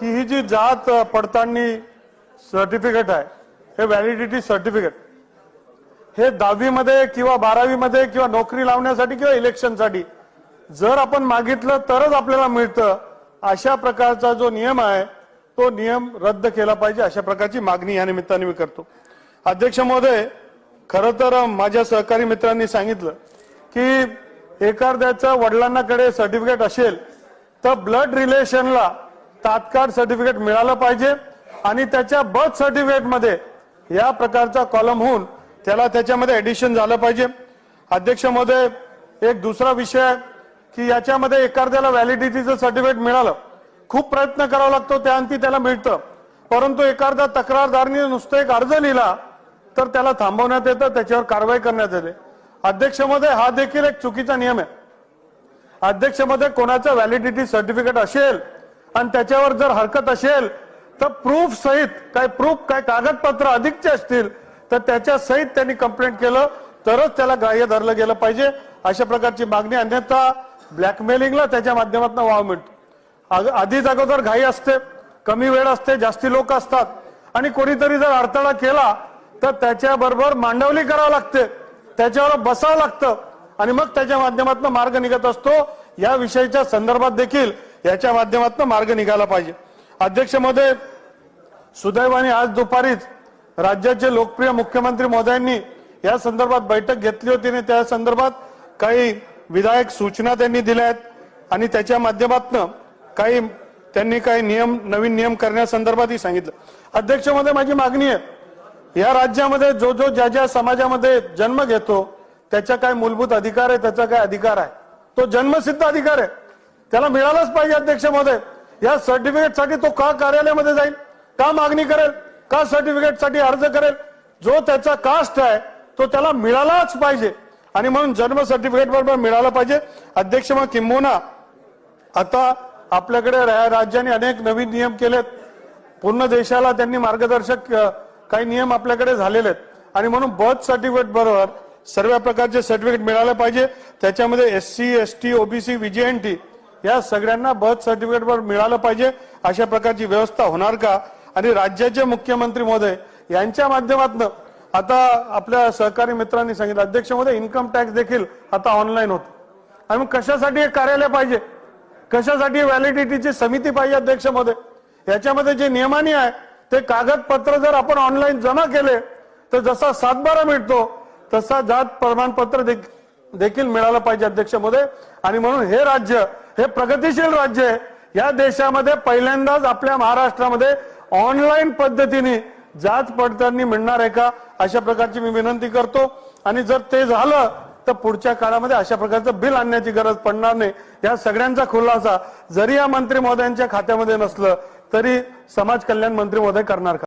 की ही जी जात पडताळणी सर्टिफिकेट आहे हे व्हॅलिडिटी सर्टिफिकेट हे दहावीमध्ये किंवा बारावीमध्ये किंवा नोकरी लावण्यासाठी किंवा इलेक्शनसाठी जर आपण मागितलं तरच आपल्याला मिळतं. अशा प्रकारचा जो नियम आहे तो नियम रद्द केला पाहिजे अशा प्रकारची मागणी या निमित्ताने मी करतो. अध्यक्ष महोदय खरं तर माझ्या सहकारी मित्रांनी सांगितलं की एखाद्याचं वडिलांनाकडे सर्टिफिकेट असेल तर ब्लड रिलेशनला तात्काळ सर्टिफिकेट मिळालं पाहिजे आणि त्याच्या बर्थ सर्टिफिकेटमध्ये या प्रकारचा कॉलम होऊन त्याला त्याच्यामध्ये एडिशन झालं पाहिजे. अध्यक्ष महोदय एक दुसरा विषय आहे की याच्यामध्ये एखाद्याला व्हॅलिडिटीचं सर्टिफिकेट मिळालं. खूप प्रयत्न करावा लागतो त्याअंती त्याला मिळतं. परंतु एखाद्या तक्रारदारनी नुसतं एक अर्ज लिहिला तर त्याला थांबवण्यात येतं त्याच्यावर कारवाई करण्यात येते. अध्यक्ष महोदय हा देखील एक चुकीचा नियम आहे. अध्यक्षमध्ये कोणाचं व्हॅलिडिटी सर्टिफिकेट असेल आणि त्याच्यावर जर हरकत असेल तर प्रूफ सहित काय प्रूफ काय कागदपत्र अधिकचे असतील तर त्याच्या सहित त्यांनी कंप्लेंट केलं तरच त्याला ग्राह्य धरलं गेलं पाहिजे. अशा प्रकारची मागणी अन्यथा ब्लॅकमेलिंगला त्याच्या माध्यमातून वाव मिळतो. आधीच अगोदर घाई असते कमी वेळ असते जास्ती लोक असतात. आणि कोणीतरी जर अडथळा केला तर त्याच्याबरोबर मांडवली करावं लागते. त्याच्यावर बसावं लागतं. आणि मग त्याच्या माध्यमातून मार्ग निघत असतो. या विषयीच्या संदर्भात देखील याच्या माध्यमातून मार्ग निघाला पाहिजे. अध्यक्ष महोदय सुदैवाने आज दुपारीच राज्याचे लोकप्रिय मुख्यमंत्री मोदयांनी या संदर्भात बैठक घेतली होती आणि त्या संदर्भात काही विधायक सूचना त्यांनी दिल्या आहेत. आणि त्याच्या माध्यमातून काही त्यांनी काही नियम नवीन नियम करण्यासंदर्भातही सांगितलं. अध्यक्षमध्ये माझी मागणी आहे या राज्यामध्ये जो जो ज्या ज्या समाजामध्ये जन्म घेतो त्याचा काय मूलभूत अधिकार आहे त्याचा काय अधिकार आहे? तो जन्मसिद्ध अधिकार आहे. त्याला मिळालाच पाहिजे अध्यक्ष महोदय या सर्टिफिकेटसाठी तो का कार्यालयामध्ये जाईल? का मागणी करेल? का सर्टिफिकेटसाठी अर्ज करेल? जो त्याचा कास्ट आहे तो त्याला मिळालाच पाहिजे. आणि म्हणून जन्म सर्टिफिकेट बरोबर मिळाला पाहिजे. अध्यक्ष मग किंबोना आता आपल्याकडे राज्याने अनेक नवीन नियम केलेत. पूर्ण देशाला त्यांनी मार्गदर्शक काही नियम आपल्याकडे झालेले आहेत. आणि म्हणून बर्थ सर्टिफिकेट बरोबर सर्व प्रकारचे सर्टिफिकेट मिळालं पाहिजे. त्याच्यामध्ये S C S T OBC T या सगळ्यांना बर्थ सर्टिफिकेटवर मिळालं पाहिजे अशा प्रकारची व्यवस्था होणार का? आणि राज्याचे मुख्यमंत्री महोदय यांच्या माध्यमातून आता आपल्या सहकारी मित्रांनी सांगितलं अध्यक्ष महोदय इन्कम टॅक्स देखील आता ऑनलाईन होतो. आणि मग कशासाठी कार्यालय पाहिजे? कशासाठी व्हॅलिडिटीची समिती पाहिजे अध्यक्ष महोदय? याच्यामध्ये जे नियमानी आहे ते कागदपत्र जर आपण ऑनलाईन जमा केले तर जसा सातबारा मिळतो तसा जात प्रमाणपत्र देख- देखील मिळालं पाहिजे अध्यक्ष महोदय. आणि म्हणून हे राज्य हे प्रगतीशील राज्य आहे. या देशामध्ये पहिल्यांदाच आपल्या महाराष्ट्रामध्ये ऑनलाईन पद्धतीने जात पडताळणी मिळणार आहे का अशा प्रकारची मी विनंती करतो. आणि जर ते झालं तर पुढच्या काळामध्ये अशा प्रकारचं बिल आणण्याची गरज पडणार नाही. या सगळ्यांचा खुलासा जरी या मंत्री महोदयांच्या खात्यामध्ये नसलं तरी समाज कल्याण मंत्री महोदय करणार का?